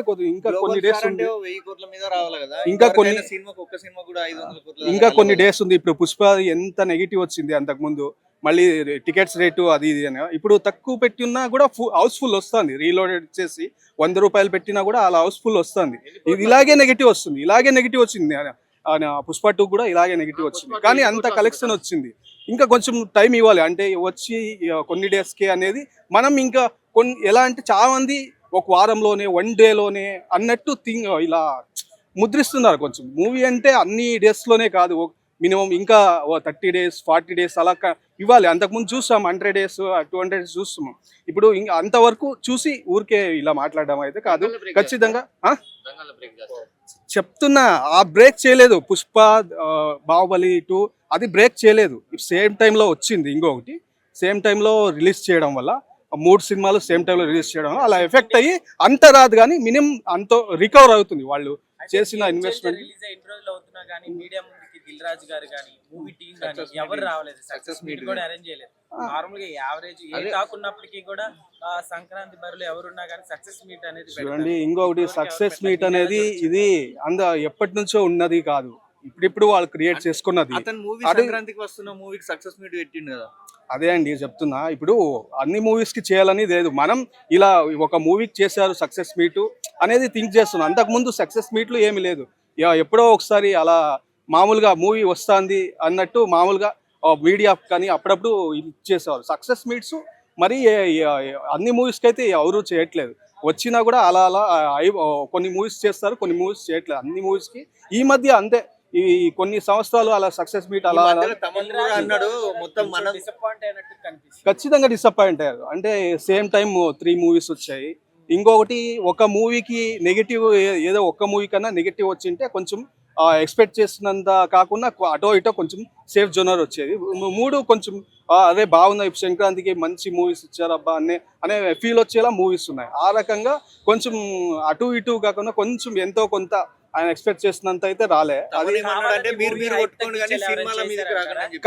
ఇంకా కొన్ని డేస్ ఉంది. ఇంకా కొన్ని- ఇంకా కొన్ని. డేస్ ఉంది. ఇప్పుడు పుష్ప ఎంత నెగిటివ్ వచ్చింది అంతకు ముందు మళ్ళీ టికెట్స్ రేటు అది ఇది అని. ఇప్పుడు తక్కువ పెట్టినా కూడా హౌస్ఫుల్ వస్తుంది. రీలోడెడ్ చేసి వంద రూపాయలు పెట్టినా కూడా అలా హౌస్ఫుల్ వస్తుంది. ఇది ఇలాగే నెగిటివ్ వస్తుంది. ఇలాగే నెగిటివ్ వచ్చింది. పుష్ప టూ కూడా ఇలాగే నెగిటివ్ వచ్చింది. కానీ అంత కలెక్షన్ వచ్చింది. ఇంకా కొంచెం టైం ఇవ్వాలి. అంటే వచ్చి కొన్ని డేస్కి అనేది మనం ఇంకా కొన్ని ఎలా అంటే చాలా మంది ఒక వారంలోనే వన్ డేలోనే అన్నట్టు థింగ్ ఇలా ముద్రిస్తున్నారు కొంచెం. మూవీ అంటే అన్ని డేస్లోనే కాదు. మినిమం ఇంకా థర్టీ డేస్ ఫార్టీ డేస్ అలా ఇవ్వాలి. అంతకుముందు చూసాం hundred days two hundred days చూస్తున్నాం ఇప్పుడు ఇంకా అంతవరకు చూసి ఊరికే ఇలా మాట్లాడడం అయితే కాదు. ఖచ్చితంగా? చెప్తున్నా ఆ బ్రేక్ చేయలేదు. పుష్ప బాహుబలి టూ అది బ్రేక్ చేయలేదు. సేమ్ టైంలో వచ్చింది ఇంకొకటి. సేమ్ టైంలో రిలీజ్ చేయడం వల్ల మూడు సినిమాలు సేమ్ టైంలో రిలీజ్ చేయడం అలా ఎఫెక్ట్ అయ్యి అంత రాదు కానీ మినిమం అంత రికవర్ అవుతుంది వాళ్ళు చేసిన investment- రిలీజ్ ఇన్ని రోజులు అవుతున్నా కానీ మీడియా ముందుకి దిల్ రాజు గారు కానీ మూవీ టీం కానీ Success ఎవరు meeting. రావలేదు Success సక్సెస్ మీట్ meeting. కూడా అరేంజ్ చేయలేదు నార్మల్గా యావరేజ్ ఏ అదే. కాకున్నప్పటికీ కూడా ఆ, సంక్రాంతి బరిలో ఎవరున్నా కానీ సక్సెస్ మీట్ అనేది పెడతారు. చూడండి ఇంకొకటి సక్సెస్ మీట్. అనేది ఇది అంద ఎప్పటి నుంచో ఉన్నది కాదు ఇప్పుడిప్పుడు వాళ్ళు క్రియేట్ చేసుకున్నది అతను మూవీ సంక్రాంతికి వస్తున్న మూవీకి సక్సెస్ మీట్ పెట్టిండు కదా అదే అండి చెప్తున్నా. ఇప్పుడు అన్ని మూవీస్కి చేయాలని లేదు. మనం ఇలా ఒక మూవీకి చేశారు సక్సెస్ మీట్ అనేది థింక్ చేస్తున్నాం. అంతకుముందు సక్సెస్ మీట్లు ఏమి లేదు. ఎప్పుడో ఒకసారి అలా మామూలుగా మూవీ వస్తుంది అన్నట్టు మామూలుగా మీడియా కానీ అప్పుడప్పుడు ఇచ్చేసేవారు. సక్సెస్ మీట్స్ మరి అన్ని మూవీస్కి అయితే ఎవరు చేయట్లేదు. వచ్చినా కూడా అలా అలా కొన్ని మూవీస్ చేస్తారు కొన్ని మూవీస్ చేయట్లేదు. అన్ని మూవీస్కి ఈ మధ్య అంతే. ఈ కొన్ని సంవత్సరాలు అలా సక్సెస్ మీట్ అలా అన్నాడు మొత్తం మన డిసప్పాయింట్ అయినట్టు కనిపిస్తుంది. ఖచ్చితంగా డిసప్పాయింట్ అయ్యారు. అంటే సేమ్ టైం త్రీ మూవీస్ వచ్చాయి. ఇంకొకటి ఒక మూవీకి నెగిటివ్ ఏదో ఒక్క మూవీ కన్నా నెగిటివ్ వచ్చింటే కొంచెం ఎక్స్పెక్ట్ చేసినంత కాకుండా అటో ఇటో కొంచెం సేఫ్ జోనర్ వచ్చేది. మూడు కొంచెం అదే బాగున్నాయి. ఇప్పుడు సంక్రాంతికి మంచి మూవీస్ ఇచ్చారు అబ్బా అనే అనే ఫీల్ వచ్చేలా మూవీస్ ఉన్నాయి. ఆ రకంగా కొంచెం అటు ఇటు కాకుండా కొంచెం ఎంతో కొంత ఆయన ఎక్స్పెక్ట్ చేసినంత అయితే రాలే. అది అంటే మీరు మీరు కావాలని కొట్టుకోండి కానీ సినిమాల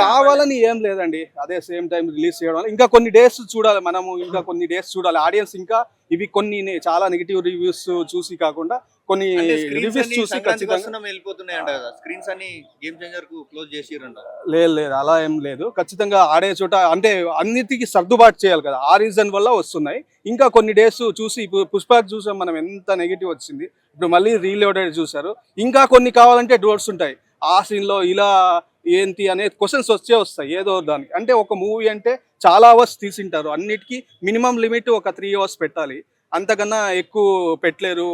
కావాలని ఏం లేదండి. అదే సేమ్ టైం రిలీజ్ చేయడం ఇంకా కొన్ని డేస్ చూడాలి మనము ఇంకా కొన్ని డేస్ చూడాలి. ఆడియన్స్ ఇంకా ఇవి కొన్ని చాలా నెగిటివ్ రివ్యూస్ చూసి కాకుండా కొన్ని రివ్యూస్ చూసి ఖచ్చితంగా వస్తున్నాం వెళ్ళిపోతున్నాయంట కదా. స్క్రీన్స్ అన్ని గేమ్ చేంజర్కు క్లోజ్ చేసిరంట లేదు లేదు అలా ఏం లేదు. ఖచ్చితంగా ఆడే చోట అంటే అన్నిటికీ సర్దుబాటు చేయాలి కదా. ఆ రీజన్ వల్ల వస్తున్నాయి. ఇంకా కొన్ని డేస్ చూసి ఇప్పుడు పుష్పక్ చూసాం మనం ఎంత నెగిటివ్ వచ్చింది. ఇప్పుడు మళ్ళీ రీలోడెడ్ చూసారు ఇంకా కొన్ని కావాలంటే డోర్స్ ఉంటాయి. ఆ scene లో ఇలా ఏంటి అనే క్వశ్చన్స్ వచ్చే వస్తాయి ఏదో దానికి. అంటే ఒక మూవీ అంటే చాలా అవర్స్ తీసింటారు. అన్నిటికీ మినిమం లిమిట్ ఒక త్రీ అవర్స్ పెట్టాలి. అంతకన్నా ఎక్కువ పెట్టలేరు.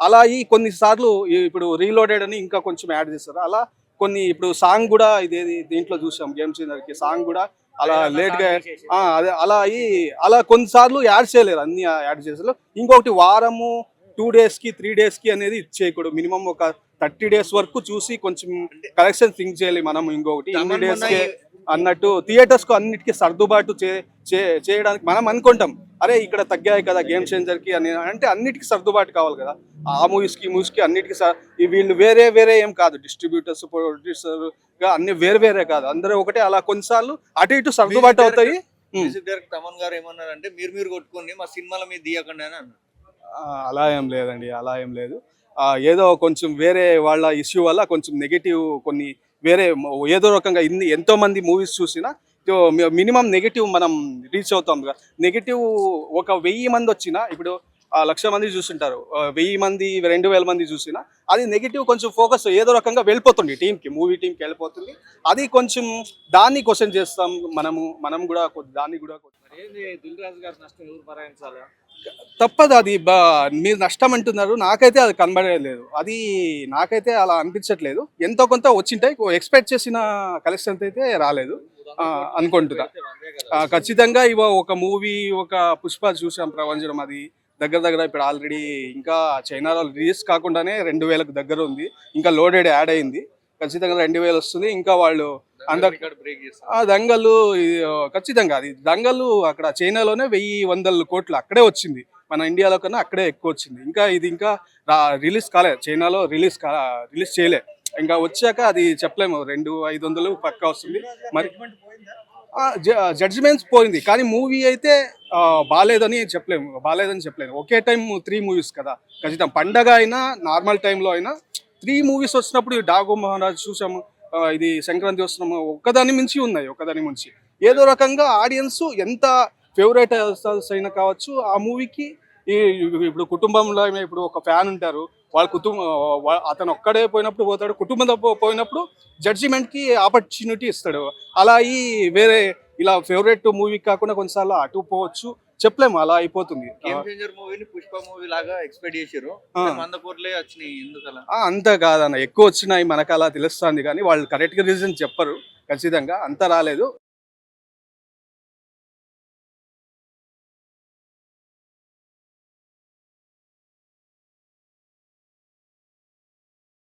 అలా ఈ కొన్నిసార్లు ఇప్పుడు రీలోడెడ్ అని ఇంకా కొంచెం యాడ్ చేస్తారు. అలా కొన్ని ఇప్పుడు సాంగ్ కూడా ఇదేది దీంట్లో చూసాం గేమ్ చేంజర్కి సాంగ్ కూడా అలా లేట్గా ఆ, అదే అలా అయ్యి అలా కొన్నిసార్లు యాడ్ చేయలేరు అన్ని యాడ్ చేసారు ఇంకొకటి వారము టూ డేస్కి త్రీ డేస్కి అనేది ఇచ్చేయకూడదు మినిమం ఒక థర్టీ డేస్ వరకు చూసి కొంచెం కలెక్షన్ థింక్ చేయాలి మనం ఇంకొకటి. ఇన్ని తమన్ డేస్ మొన్న కి అన్నట్టు థియేటర్స్కు అన్నిటికీ సర్దుబాటు చేయడానికి మనం అనుకుంటాం. అరే ఇక్కడ తగ్గాయి కదా గేమ్ చేంజర్కి అని అంటే అన్నిటికీ సర్దుబాటు కావాలి కదా. ఆ మూవీస్కి మూవీస్కి అన్నిటికీ వీళ్ళు వేరే వేరే ఏం కాదు. డిస్ట్రిబ్యూటర్స్ ప్రొడ్యూసర్ అన్ని వేరే వేరే కాదు. అందరూ ఒకటే. అలా కొన్నిసార్లు అటు ఇటు సర్దుబాటు అవుతాయి. మ్యూజిక్ డైరెక్టర్ తమన్ గారు ఏమన్నారంటే మీరు మీరు కొట్టుకోండి మా సినిమాల మీద తీయకండి అని అన్నారు. అలా ఏం లేదండి. అలా ఏం లేదు. ఏదో కొంచెం వేరే వాళ్ళ ఇష్యూ వల్ల కొంచెం నెగిటివ్ కొన్ని వేరే ఏదో రకంగా ఇన్ని ఎంతో మంది మూవీస్ చూసినా మినిమం నెగిటివ్ మనం రీచ్ అవుతాం కదా. నెగిటివ్ ఒక వెయ్యి మంది వచ్చినా ఇప్పుడు లక్ష మంది చూస్తుంటారు. వెయ్యి మంది రెండు వేల మంది చూసినా అది నెగిటివ్ కొంచెం ఫోకస్ ఏదో రకంగా వెళ్ళిపోతుంది టీంకి మూవీ టీంకి వెళ్ళిపోతుంది. అది కొంచెం దాన్ని క్వశ్చన్ చేస్తాం మనము మనం కూడా దాన్ని కూడా తప్పదు అది బా- మీరు నష్టం అంటున్నారు నాకైతే అది కనబడలేదు. అది నాకైతే అలా అనిపించట్లేదు. ఎంతో కొంత వచ్చింటాయి ఎక్స్పెక్ట్ చేసిన కలెక్షన్ అయితే రాలేదు. అనుకుంటున్నా. ఖచ్చితంగా ఇవ ఒక మూవీ ఒక పుష్ప చూసాం ప్రపంచం అది. దగ్గర దగ్గర ఇప్పుడు ఆల్రెడీ ఇంకా చైనాలో రిలీజ్ కాకుండానే రెండు వేలకు దగ్గర ఉంది. ఇంకా లోడెడ్ యాడ్ అయింది. ఖచ్చితంగా రెండు వేలు వస్తుంది. ఇంకా వాళ్ళు అందరు ఆ దంగలు ఖచ్చితంగా అది. దంగలు అక్కడ చైనాలోనే వెయ్యి వందల కోట్లు అక్కడే వచ్చింది. మన ఇండియాలో కన్నా అక్కడే ఎక్కువ వచ్చింది. ఇంకా ఇది ఇంకా రిలీజ్ కాలే. చైనాలో రిలీజ్ కా రిలీజ్ చేయలే. ఇంకా వచ్చాక అది చెప్పలేము. రెండు ఐదు వందలు పక్కా వస్తుంది. మరి జడ్జిమెంట్స్ పోయింది. కానీ మూవీ అయితే బాగాలేదని చెప్పలేము. బాలేదని చెప్పలేము ఒకే టైం త్రీ మూవీస్ కదా. ఖచ్చితంగా పండగ అయినా నార్మల్ టైంలో అయినా త్రీ మూవీస్ వచ్చినప్పుడు ఈ డాగు మహారాజ్ చూసాము. ఇది సంక్రాంతి వస్తున్నాము. ఒక్కదాని మించి ఉన్నాయి. ఒక్కదాని మించి. ఏదో రకంగా ఆడియన్స్ ఎంత ఫేవరెట్ అయినా కావచ్చు ఆ మూవీకి ఈ ఇప్పుడు కుటుంబంలో ఇప్పుడు ఒక ఫ్యాన్ ఉంటారు. వాళ్ళ కుటుంబం అతను ఒక్కడే పోయినప్పుడు పోతాడు కుటుంబంతో పోయినప్పుడు జడ్జిమెంట్కి ఆపర్చునిటీ ఇస్తాడు. అలా ఈ వేరే ఇలా ఫేవరెట్ మూవీ కాకుండా కొన్నిసార్లు అటు పోవచ్చు చెప్పలేము అలా అయిపోతుంది. పుష్ప మూవీ లాగా ఎక్స్పెక్ట్ అంత కాదన్న ఎక్కువ వచ్చినాయి మనకు అలా తెలుస్తుంది కానీ వాళ్ళు కరెక్ట్గా రీజన్ చెప్పరు ఖచ్చితంగా అంత రాలేదు.